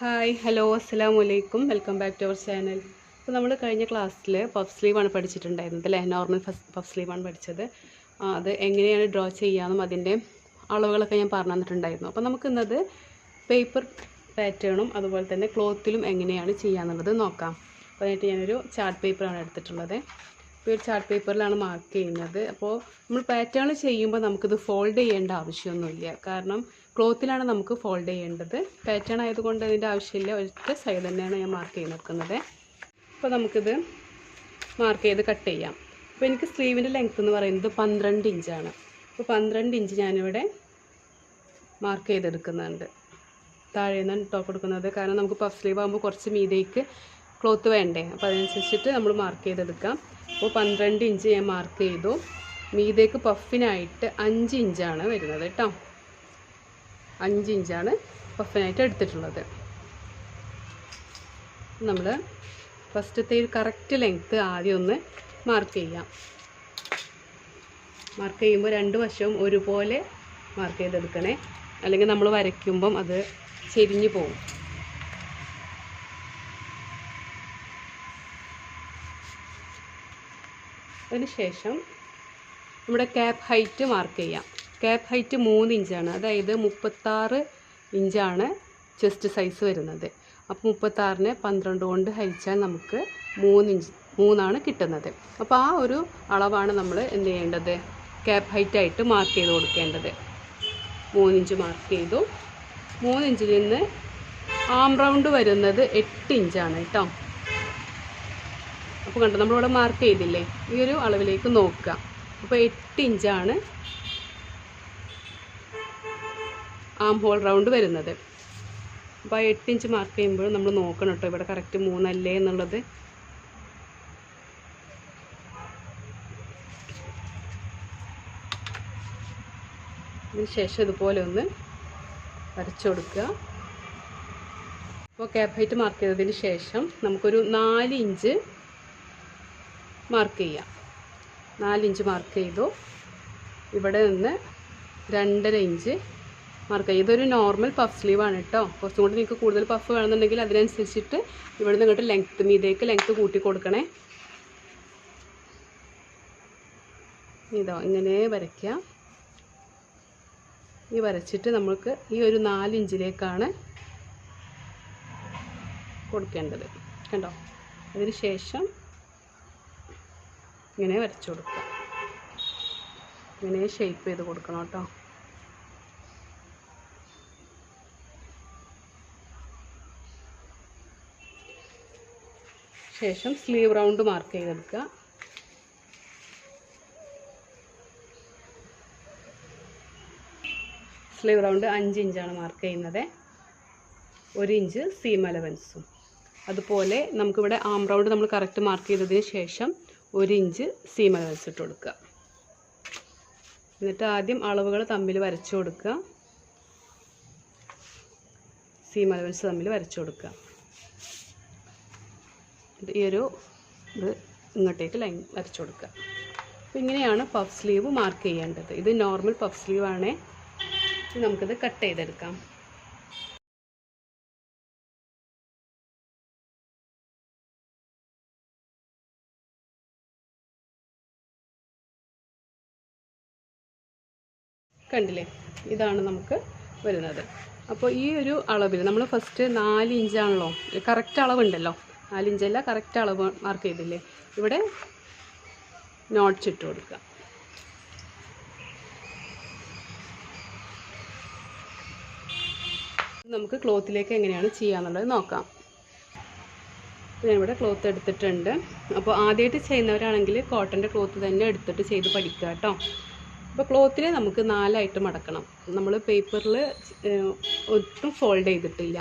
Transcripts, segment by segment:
Hi hello അസ്സാം വലൈക്കും welcome back to our channel അപ്പോൾ നമ്മൾ കഴിഞ്ഞ ക്ലാസ്സിൽ പഫ് സ്ലീവാണ് പഠിച്ചിട്ടുണ്ടായിരുന്നത് അല്ലേ? നോർമൽ പഫ് സ്ലീവാണ് പഠിച്ചത്. അത് എങ്ങനെയാണ് ഡ്രോ ചെയ്യാമെന്നും അതിന്റെ അളവുകളൊക്കെ ഞാൻ പറഞ്ഞു തന്നിട്ടുണ്ടായിരുന്നു. അപ്പോൾ നമുക്ക് ഇന്നത് പേപ്പർ പാറ്റേണും അതുപോലെ തന്നെ ക്ലോത്തിലും എങ്ങനെയാണ് ചെയ്യാന്നുള്ളത് നോക്കാം. അപ്പോൾ അതിനായിട്ട് ഞാനൊരു ചാർട്ട് പേപ്പറാണ് എടുത്തിട്ടുള്ളത്. ഇപ്പോൾ ഒരു ചാർട്ട് പേപ്പറിലാണ് മാർക്ക് ചെയ്യുന്നത്. അപ്പോൾ നമ്മൾ പാറ്റേൺ ചെയ്യുമ്പോൾ നമുക്കിത് ഫോൾഡ് ചെയ്യേണ്ട ആവശ്യമൊന്നുമില്ല. കാരണം ക്ലോത്തിലാണ് നമുക്ക് ഫോൾഡ് ചെയ്യേണ്ടത്. പാറ്റേൺ ആയതുകൊണ്ട് അതിന്റെ ആവശ്യമില്ല. ഒറ്റ സൈഡ് തന്നെയാണ് ഞാൻ മാർക്ക് ചെയ്ത് നിൽക്കുന്നത്. അപ്പോൾ നമുക്കിത് മാർക്ക് ചെയ്ത് കട്ട് ചെയ്യാം. അപ്പോൾ എനിക്ക് സ്ലീവിന്റെ ലെങ്ത്ത് എന്ന് പറയുന്നത് പന്ത്രണ്ട് ഇഞ്ചാണ് അപ്പോൾ പന്ത്രണ്ട് ഇഞ്ച് ഞാനിവിടെ മാർക്ക് ചെയ്തെടുക്കുന്നുണ്ട്. താഴെ നിന്നാണ് ടോപ്പ് എടുക്കുന്നത്. കാരണം നമുക്ക് പഫ് സ്ലീവ് ആകുമ്പോൾ കുറച്ച് മീതേക്ക് ക്ലോത്ത് വേണ്ടേ? അപ്പോൾ അതിനനുസരിച്ചിട്ട് നമ്മൾ മാർക്ക് ചെയ്തെടുക്കാം. അപ്പോൾ പന്ത്രണ്ട് ഇഞ്ച് ഞാൻ മാർക്ക് ചെയ്തു. മീതേക്ക് പഫിനായിട്ട് അഞ്ച് ഇഞ്ചാണ് വരുന്നത് കേട്ടോ അഞ്ച് ഇഞ്ചാണ് പഫിനായിട്ട് എടുത്തിട്ടുള്ളത്. നമ്മൾ ഫസ്റ്റത്തെ ഒരു കറക്റ്റ് ലെങ്ത്ത് ആദ്യം ഒന്ന് മാർക്ക് ചെയ്യാം. മാർക്ക് ചെയ്യുമ്പോൾ രണ്ട് വശവും ഒരുപോലെ മാർക്ക് ചെയ്തെടുക്കണേ. അല്ലെങ്കിൽ നമ്മൾ വരയ്ക്കുമ്പം അത് ചെരിഞ്ഞു പോകും അതിനുശേഷം നമ്മുടെ ക്യാപ്പ് ഹൈറ്റ് മാർക്ക് ചെയ്യാം. ക്യാപ്പ് ഹൈറ്റ് മൂന്ന് ഇഞ്ചാണ് അതായത് മുപ്പത്താറ് ഇഞ്ചാണ് ചെസ്റ്റ് സൈസ് വരുന്നത്. അപ്പോൾ മുപ്പത്താറിനെ പന്ത്രണ്ട് കൊണ്ട് ഹരിച്ചാൽ നമുക്ക് മൂന്ന് ഇഞ്ച് മൂന്നാണ് കിട്ടുന്നത്. അപ്പോൾ ആ ഒരു അളവാണ് നമ്മൾ എന്ത് ചെയ്യേണ്ടത്? ക്യാപ്പ് ഹൈറ്റായിട്ട് മാർക്ക് ചെയ്ത് കൊടുക്കേണ്ടത്. മൂന്നിഞ്ച് മാർക്ക് ചെയ്തു. മൂന്നിഞ്ചിൽ നിന്ന് ആം റൗണ്ട് വരുന്നത് എട്ട് ഇഞ്ചാണ് കേട്ടോ. അപ്പോൾ കണ്ടോ നമ്മളിവിടെ മാർക്ക് ചെയ്തില്ലേ? ഈ ഒരു അളവിലേക്ക് നോക്കുക. അപ്പോൾ എട്ട് ഇഞ്ചാണ് ആം ഹോൾ റൗണ്ട് വരുന്നത്. അപ്പോൾ എട്ട് ഇഞ്ച് മാർക്ക് ചെയ്യുമ്പോൾ നമ്മൾ നോക്കണം കേട്ടോ. ഇവിടെ കറക്റ്റ് മൂന്നല്ലേ എന്നുള്ളത്. ശേഷം ഇതുപോലെ ഒന്ന് വരച്ചു കൊടുക്കുക. അപ്പോൾ ക്യാപ് ഹൈറ്റ് മാർക്ക് ചെയ്തതിന് ശേഷം നമുക്കൊരു നാല് ഇഞ്ച് മാർക്ക് ചെയ്യാം. നാലിഞ്ച് മാർക്ക് ചെയ്തു. ഇവിടെ നിന്ന് രണ്ടര ഇഞ്ച് മാർക്ക് ഇതൊരു നോർമൽ പഫ് സ്ലീവാണ് കേട്ടോ കുറച്ചും കൂടി നിങ്ങൾക്ക് കൂടുതൽ പഫ് വേണമെന്നുണ്ടെങ്കിൽ അതിനനുസരിച്ചിട്ട് ഇവിടെ നിന്ന് ഇങ്ങോട്ട് ലെങ്ത്ത് മീതേക്ക് ലെങ്ത്ത് കൂട്ടി കൊടുക്കണേ. ഇതോ ഇങ്ങനെ വരയ്ക്കുക ഈ വരച്ചിട്ട് നമുക്ക് ഈ ഒരു നാലിഞ്ചിലേക്കാണ് കൊടുക്കേണ്ടത്. കണ്ടോ? അതിന് ശേഷം ഇങ്ങനെ വരച്ചു കൊടുക്കുക ഇങ്ങനെ ഷേപ്പ് ചെയ്ത് കൊടുക്കണം കേട്ടോ ശേഷം സ്ലീവ് റൗണ്ട് മാർക്ക് ചെയ്തെടുക്കുക. സ്ലീവ് റൗണ്ട് അഞ്ച് ഇഞ്ചാണ് മാർക്ക് ചെയ്യുന്നത്. ഒരു ഇഞ്ച് സീം അലവൻസും. അതുപോലെ നമുക്കിവിടെ ആം റൗണ്ട് നമ്മൾ കറക്റ്റ് മാർക്ക് ചെയ്തതിന് ശേഷം ഒരു ഇഞ്ച് സീം അലവൻസ് ഇട്ട് കൊടുക്കുക. എന്നിട്ട് ആദ്യം അളവുകൾ തമ്മിൽ വരച്ചു കൊടുക്കുക. സീം അലവൻസ് തമ്മിൽ വരച്ചു കൊടുക്കുക. ഈ ഒരു ഇത് ഇങ്ങോട്ടേക്ക് ലൈൻ വരച്ചു കൊടുക്കുക. അപ്പോൾ ഇങ്ങനെയാണ് പഫ് സ്ലീവ് മാർക്ക് ചെയ്യേണ്ടത്. ഇത് നോർമൽ പഫ് സ്ലീവ് ആണേ. നമുക്കിത് കട്ട് ചെയ്തെടുക്കാം. കണ്ടില്ലേ? ഇതാണ് നമുക്ക് വരുന്നത്. അപ്പോൾ ഈ ഒരു അളവിൽ നമ്മൾ ഫസ്റ്റ് നാല് ഇഞ്ചാണല്ലോ കറക്റ്റ് അളവുണ്ടല്ലോ? നാല് ഇഞ്ചല്ല കറക്റ്റ് അളവ് മാർക്ക് ചെയ്തില്ലേ? ഇവിടെ നോട്ട്സ് ഇട്ട് കൊടുക്കുക. നമുക്ക് ക്ലോത്തിലേക്ക് എങ്ങനെയാണ് ചെയ്യാന്നുള്ളത് നോക്കാം. ഞാനിവിടെ ക്ലോത്ത് എടുത്തിട്ടുണ്ട്. അപ്പോൾ ആദ്യമായിട്ട് ചെയ്യുന്നവരാണെങ്കിൽ കോട്ടന്റെ ക്ലോത്ത് തന്നെ എടുത്തിട്ട് ചെയ്ത് പഠിക്കുക കേട്ടോ. അപ്പോൾ ക്ലോത്തിനെ നമുക്ക് നാലായിട്ട് മടക്കണം. നമ്മൾ പേപ്പറിൽ ഒട്ടും ഫോൾഡ് ചെയ്തിട്ടില്ല.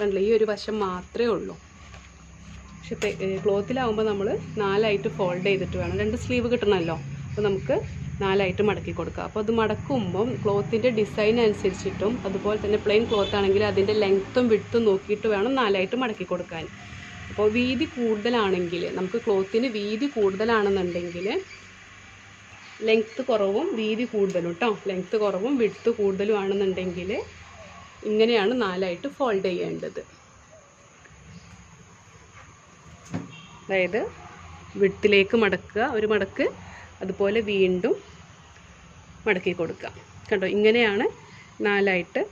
കണ്ടില്ല? ഈ ഒരു വശം മാത്രമേ ഉള്ളൂ. പക്ഷെ ക്ലോത്തിലാവുമ്പോൾ നമ്മൾ നാലായിട്ട് ഫോൾഡ് ചെയ്തിട്ട് വേണം. രണ്ട് സ്ലീവ് കിട്ടണമല്ലോ അപ്പോൾ നമുക്ക് നാലായിട്ട് മടക്കി കൊടുക്കുക അപ്പോൾ അത് മടക്കുമ്പം ക്ലോത്തിന്റെ ഡിസൈൻ അനുസരിച്ചിട്ടും അതുപോലെ തന്നെ പ്ലെയിൻ ക്ലോത്ത് ആണെങ്കിൽ അതിന്റെ ലെങ്ത്തും വിട്ടും നോക്കിയിട്ട് വേണം നാലായിട്ട് മടക്കി കൊടുക്കാൻ. അപ്പോൾ വീതി കൂടുതലാണെങ്കിൽ നമുക്ക് ക്ലോത്തിന് വീതി കൂടുതലാണെന്നുണ്ടെങ്കിൽ ലെങ്ത്ത് കുറവും വീതി കൂടുതലും കേട്ടോ ലെങ്ത്ത് കുറവും വിഡ്ത്ത് കൂടുതലും ആണെന്നുണ്ടെങ്കിൽ ഇങ്ങനെയാണ് നാലായിട്ട് ഫോൾഡ് ചെയ്യേണ്ടത്. അതായത് വിട്ടിലേക്ക് മടക്കുക. ഒരു മടക്ക് അതുപോലെ വീണ്ടും മടക്കി കൊടുക്കുക. കണ്ടോ? ഇങ്ങനെയാണ് നാലായിട്ട്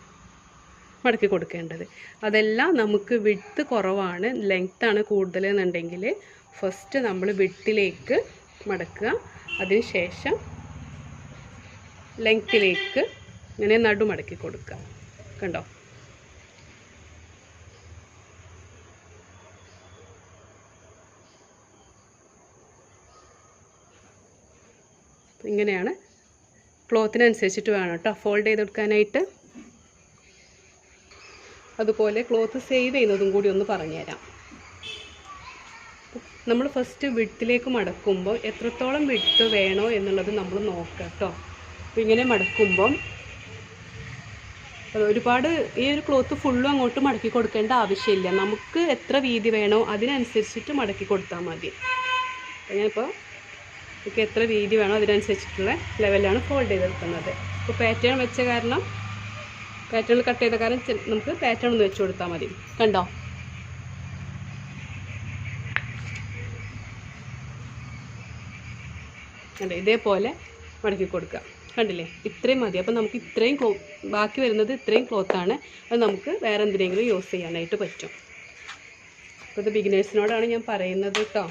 മടക്കി കൊടുക്കേണ്ടത്. അതെല്ലാം നമുക്ക് വിട്ട് കുറവാണ്. ലെങ്ത്താണ് കൂടുതൽ എന്നുണ്ടെങ്കിൽ ഫസ്റ്റ് നമ്മൾ വിട്ടിലേക്ക് മടക്കുക. അതിന് ശേഷം ലെങ്ത്തിലേക്ക് ഇങ്ങനെ നടു മടക്കി കൊടുക്കുക. കണ്ടോ? ഇങ്ങനെയാണ്. ക്ലോത്തിനനുസരിച്ചിട്ട് വേണം കേട്ടോ. ഫോൾഡ് ചെയ്ത് എടുക്കാനായിട്ട് അതുപോലെ ക്ലോത്ത് സേവ് ചെയ്യുന്നതും കൂടി ഒന്ന് പറഞ്ഞുതരാം. നമ്മൾ ഫസ്റ്റ് വിട്ടിലേക്ക് മടക്കുമ്പോൾ എത്രത്തോളം വിട്ട് വേണോ എന്നുള്ളത് നമ്മൾ നോക്കുക കേട്ടോ. അപ്പോൾ ഇങ്ങനെ മടക്കുമ്പം ഒരുപാട് ഈ ഒരു ക്ലോത്ത് ഫുള്ളും അങ്ങോട്ട് മടക്കി കൊടുക്കേണ്ട ആവശ്യമില്ല. നമുക്ക് എത്ര വീതി വേണോ അതിനനുസരിച്ചിട്ട് മടക്കി കൊടുത്താൽ മതി. ഞാനിപ്പോൾ നമുക്ക് എത്ര വീതി വേണോ അതിനനുസരിച്ചിട്ടുള്ള ലെവലാണ് ഫോൾഡ് ചെയ്തെടുക്കുന്നത് ഇപ്പോൾ പാറ്റേൺ വെച്ച കാരണം പാറ്റേൺ കട്ട് ചെയ്ത കാരണം നമുക്ക് പാറ്റേൺ ഒന്ന് വെച്ച് കൊടുത്താൽ മതി. കണ്ടോ? കണ്ടോ? ഇതേപോലെ മടക്കി കൊടുക്കുക. കണ്ടില്ലേ? ഇത്രയും മതി. അപ്പോൾ നമുക്ക് ഇത്രയും ബാക്കി വരുന്നത് ഇത്രയും ക്ലോത്താണ് അത് നമുക്ക് വേറെ എന്തിനെങ്കിലും യൂസ് ചെയ്യാനായിട്ട് പറ്റും. അപ്പോൾ ഇത് ബിഗിനേഴ്സിനോടാണ് ഞാൻ പറയുന്നത് കേട്ടോ.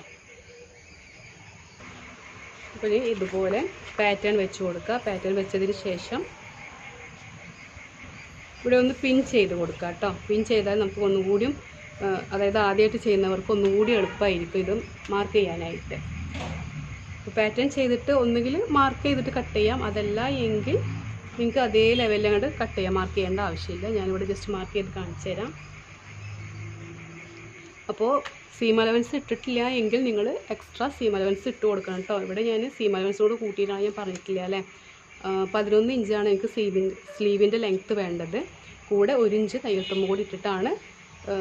അപ്പോൾ ഇനി ഇതുപോലെ പാറ്റേൺ വെച്ച് കൊടുക്കുക. പാറ്റേൺ വെച്ചതിന് ശേഷം ഇവിടെ ഒന്ന് പിൻ ചെയ്ത് കൊടുക്കുക കേട്ടോ പിൻ ചെയ്താൽ നമുക്ക് ഒന്നുകൂടിയും അതായത് ആദ്യമായിട്ട് ചെയ്യുന്നവർക്ക് ഒന്നുകൂടി എളുപ്പമായിരിക്കും ഇത് മാർക്ക് ചെയ്യാനായിട്ട്. പാറ്റേൺ ചെയ്തിട്ട് ഒന്നുകിൽ മാർക്ക് ചെയ്തിട്ട് കട്ട് ചെയ്യാം. അതല്ല എങ്കിൽ നിങ്ങൾക്ക് അതേ ലെവലിൽ അങ്ങോട്ട് കട്ട് ചെയ്യാം മാർക്ക് ചെയ്യേണ്ട ആവശ്യമില്ല. ഞാനിവിടെ ജസ്റ്റ് മാർക്ക് ചെയ്ത് കാണിച്ചു തരാം അപ്പോൾ സീം അലവൻസ് ഇട്ടിട്ടില്ല എങ്കിൽ നിങ്ങൾ എക്സ്ട്രാ സീം അലവൻസ് ഇട്ട് കൊടുക്കണം കേട്ടോ ഇവിടെ ഞാൻ സീം അലവൻസോട് കൂട്ടിയിട്ടാണ് ഞാൻ പറഞ്ഞിട്ടില്ല അല്ലേ? പതിനൊന്ന് ഇഞ്ചാണ് എനിക്ക് സ്ലീവിൻ സ്ലീവിന്റെ ലെങ്ത്ത് വേണ്ടത്. കൂടെ ഒരു ഇഞ്ച് തയ്യൽത്തുമ്പ് കൂടി ഇട്ടിട്ടാണ്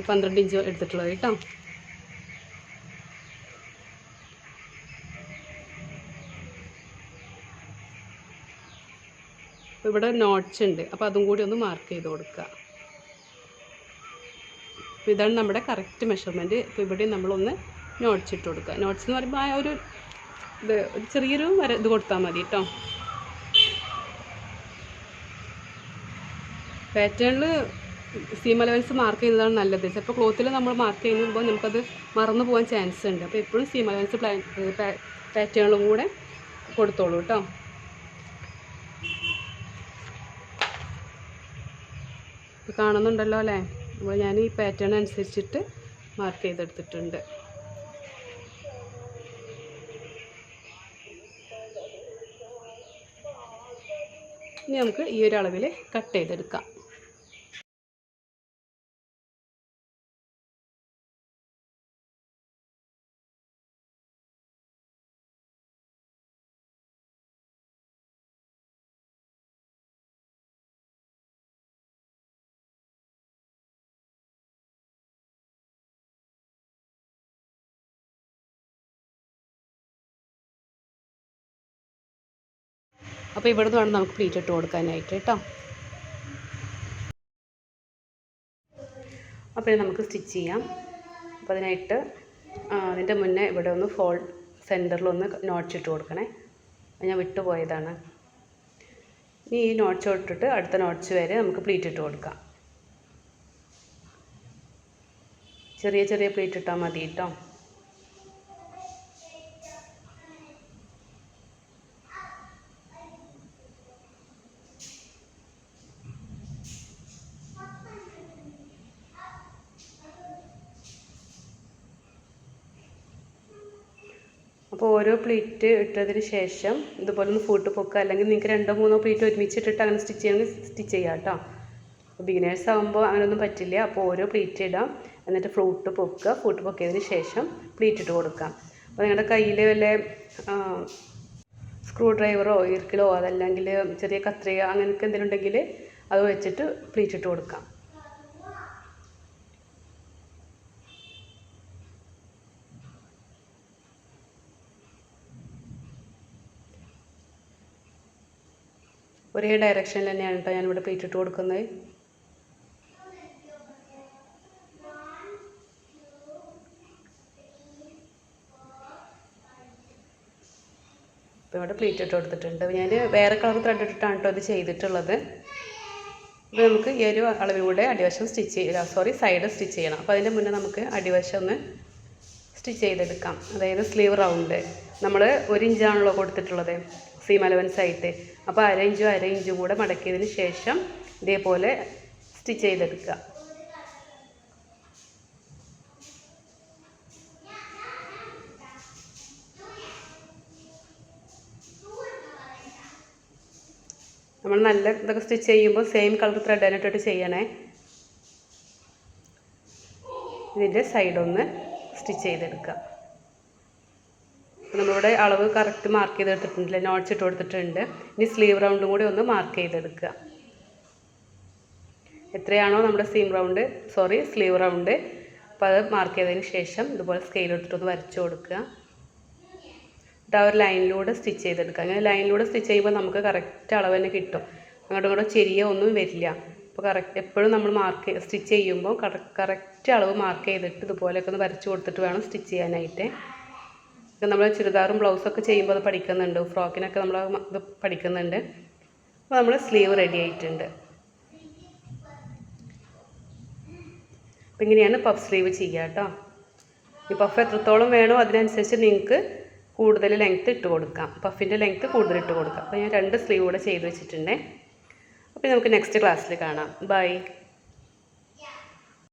പന്ത്രണ്ട് ഇഞ്ച് എടുത്തിട്ടുള്ളത് കേട്ടോ ഇവിടെ നോട്ട്സ് ഉണ്ട്. അപ്പോൾ അതും കൂടി ഒന്ന് മാർക്ക് ചെയ്ത് കൊടുക്കുക. അപ്പോൾ ഇതാണ് നമ്മുടെ കറക്റ്റ് മെഷർമെന്റ് ഇപ്പോൾ ഇവിടെ നമ്മളൊന്ന് നോട്ട്സ് ഇട്ട് കൊടുക്കുക നോട്ട്സ് എന്ന് പറയുമ്പോൾ ആ ഒരു ഇത് ഒരു ചെറിയൊരു വര ഇത് കൊടുത്താൽ മതി കേട്ടോ പാറ്റേണിൽ സീം അലവൻസ് മാർക്ക് ചെയ്യുന്നതാണ് നല്ലത്. ചിലപ്പോൾ ക്ലോത്തിൽ നമ്മൾ മാർക്ക് ചെയ്യുമ്പോൾ നമുക്കത് മറന്നു പോകാൻ ചാൻസ് ഉണ്ട്. അപ്പോൾ എപ്പോഴും സീം അലവൻസ് പ്ലാൻ പാറ്റേണും കൂടെ കൊടുത്തോളൂ കേട്ടോ കാണുന്നുണ്ടല്ലോ അല്ലേ? അപ്പോൾ ഞാൻ ഈ പാറ്റേൺ അനുസരിച്ചിട്ട് മാർക്ക് ചെയ്തെടുത്തിട്ടുണ്ട്. ഇനി നമുക്ക് ഈ ഒരു അളവിൽ കട്ട് ചെയ്തെടുക്കാം. അപ്പോൾ ഇവിടുന്ന് വേണം നമുക്ക് പ്ലീറ്റ് ഇട്ട് കൊടുക്കാനായിട്ട് കേട്ടോ. അപ്പോൾ നമുക്ക് സ്റ്റിച്ച് ചെയ്യാം. അപ്പോൾ അതിനായിട്ട് അതിന്റെ മുന്നേ ഇവിടെ ഒന്ന് ഫോൾ സെന്ററിലൊന്ന് നോട്ട്സ് ഇട്ട് കൊടുക്കണേ. ഞാൻ വിട്ടുപോയതാണ് ഇനി ഈ നോട്ട്സ് ഇട്ടിട്ട് അടുത്ത നോട്ട്സ് വരെ നമുക്ക് പ്ലീറ്റ് ഇട്ട് കൊടുക്കാം. ചെറിയ ചെറിയ പ്ലീറ്റ് ഇട്ടാൽ മതി കേട്ടോ. ഓരോ പ്ലേറ്റ് ഇട്ടതിന് ശേഷം ഇതുപോലെ ഒന്ന് ഫൂട്ട് പൊക്കുക. അല്ലെങ്കിൽ നിങ്ങൾക്ക് രണ്ടോ മൂന്നോ പ്ലേറ്റ് ഒരുമിച്ച് ഇട്ടിട്ട് അങ്ങനെ സ്റ്റിച്ച് ചെയ്യണമെങ്കിൽ സ്റ്റിച്ച് ചെയ്യാം കേട്ടോ. ബിഗിനേഴ്സ് ആകുമ്പോൾ അങ്ങനെയൊന്നും പറ്റില്ല. അപ്പോൾ ഓരോ പ്ലേറ്റ് ഇടാം. എന്നിട്ട് ഫ്രൂട്ട് പൊക്കുക. ഫ്രൂട്ട് പൊക്കിയതിന് ശേഷം പ്ലേറ്റ് ഇട്ട് കൊടുക്കാം. അപ്പോൾ നിങ്ങളുടെ കയ്യിൽ വല്ല സ്ക്രൂ ഡ്രൈവറോ ഈർക്കിളോ അതല്ലെങ്കിൽ ചെറിയ കത്രിക അങ്ങനെയൊക്കെ എന്തെങ്കിലും ഉണ്ടെങ്കിൽ അത് വെച്ചിട്ട് പ്ലേറ്റ് ഇട്ട് കൊടുക്കാം. ഒരേ ഡയറക്ഷനിൽ തന്നെയാണ് ഇപ്പം ഞാനിവിടെ പ്ലേറ്റിട്ട് കൊടുക്കുന്നത്. ഇവിടെ പ്ലേറ്റ് ഇട്ട് കൊടുത്തിട്ടുണ്ട്. ഞാൻ വേറെ കളർ ത്രെഡ് ഇട്ടിട്ടാണ് കേട്ടോ ഇത് ചെയ്തിട്ടുള്ളത്. ഇത് നമുക്ക് ഈ ഒരു അളവിലൂടെ അടിവശം സ്റ്റിച്ച് ചെയ്യുക സോറി സൈഡ് സ്റ്റിച്ച് ചെയ്യണം. അപ്പോൾ അതിന്റെ മുന്നേ നമുക്ക് അടിവശം ഒന്ന് സ്റ്റിച്ച് ചെയ്തെടുക്കാം. അതായത് സ്ലീവ് റൗണ്ട് നമ്മൾ ഒരു ഇഞ്ചാണല്ലോ കൊടുത്തിട്ടുള്ളത്. സീം അലവൻസ് ആയിട്ട്. അപ്പോൾ അര ഇഞ്ചും അര ഇഞ്ചും കൂടെ മടക്കിയതിന് ശേഷം ഇതേപോലെ സ്റ്റിച്ച് ചെയ്തെടുക്കുക. നമ്മൾ നല്ല ഇതൊക്കെ സ്റ്റിച്ച് ചെയ്യുമ്പോൾ സെയിം കളർ ത്രെഡ് തന്നെ ഇട്ടിട്ട് ചെയ്യണേ ഇതിന്റെ സൈഡൊന്ന് സ്റ്റിച്ച് ചെയ്തെടുക്കുക. നമ്മളിവിടെ അളവ് കറക്റ്റ് മാർക്ക് ചെയ്തെടുത്തിട്ടുണ്ടല്ലേ നോട്ട്സ് ഇട്ട് കൊടുത്തിട്ടുണ്ട്. ഇനി സ്ലീവ് റൗണ്ടും കൂടി ഒന്ന് മാർക്ക് ചെയ്തെടുക്കുക. എത്രയാണോ നമ്മുടെ seam round sorry sleeve round അപ്പോൾ അത് മാർക്ക് ചെയ്തതിന് ശേഷം ഇതുപോലെ സ്കെയിൽ എടുത്തിട്ടൊന്ന് വരച്ചു കൊടുക്കുക. എന്നിട്ട് ആ ഒരു ലൈനിലൂടെ സ്റ്റിച്ച് ചെയ്തെടുക്കുക. അങ്ങനെ ലൈനിലൂടെ സ്റ്റിച്ച് ചെയ്യുമ്പോൾ നമുക്ക് കറക്റ്റ് അളവ് തന്നെ കിട്ടും. അങ്ങോട്ടും ഇങ്ങോട്ടും ചെരിയ ഒന്നും വരില്ല. അപ്പോൾ കറക്റ്റ് എപ്പോഴും നമ്മൾ മാർക്ക് സ്റ്റിച്ച് ചെയ്യുമ്പോൾ കറക്റ്റ് അളവ് മാർക്ക് ചെയ്തിട്ട് ഇതുപോലെയൊക്കെ ഒന്ന് വരച്ച് കൊടുത്തിട്ട് വേണം സ്റ്റിച്ച് ചെയ്യാനായിട്ട്. നമ്മൾ ചുരിദാറും ബ്ലൗസൊക്കെ ചെയ്യുമ്പോൾ അത് പഠിക്കുന്നുണ്ട്. ഫ്രോക്കിനൊക്കെ നമ്മൾ ഇത് പഠിക്കുന്നുണ്ട്. അപ്പോൾ നമ്മൾ സ്ലീവ് റെഡി ആയിട്ടുണ്ട്. അപ്പം ഇങ്ങനെയാണ് പഫ് സ്ലീവ് ചെയ്യുക കേട്ടോ ഈ പഫ് എത്രത്തോളം വേണോ അതിനനുസരിച്ച് നിങ്ങൾക്ക് കൂടുതൽ ലെങ്ത്ത് ഇട്ട് കൊടുക്കാം. പഫിന്റെ ലെങ്ത്ത് കൂടുതൽ ഇട്ട് കൊടുക്കാം. അപ്പോൾ ഞാൻ രണ്ട് സ്ലീവ് കൂടെ ചെയ്ത് വെച്ചിട്ടുണ്ടേ. അപ്പോൾ നമുക്ക് നെക്സ്റ്റ് ക്ലാസ്സിൽ കാണാം. ബൈ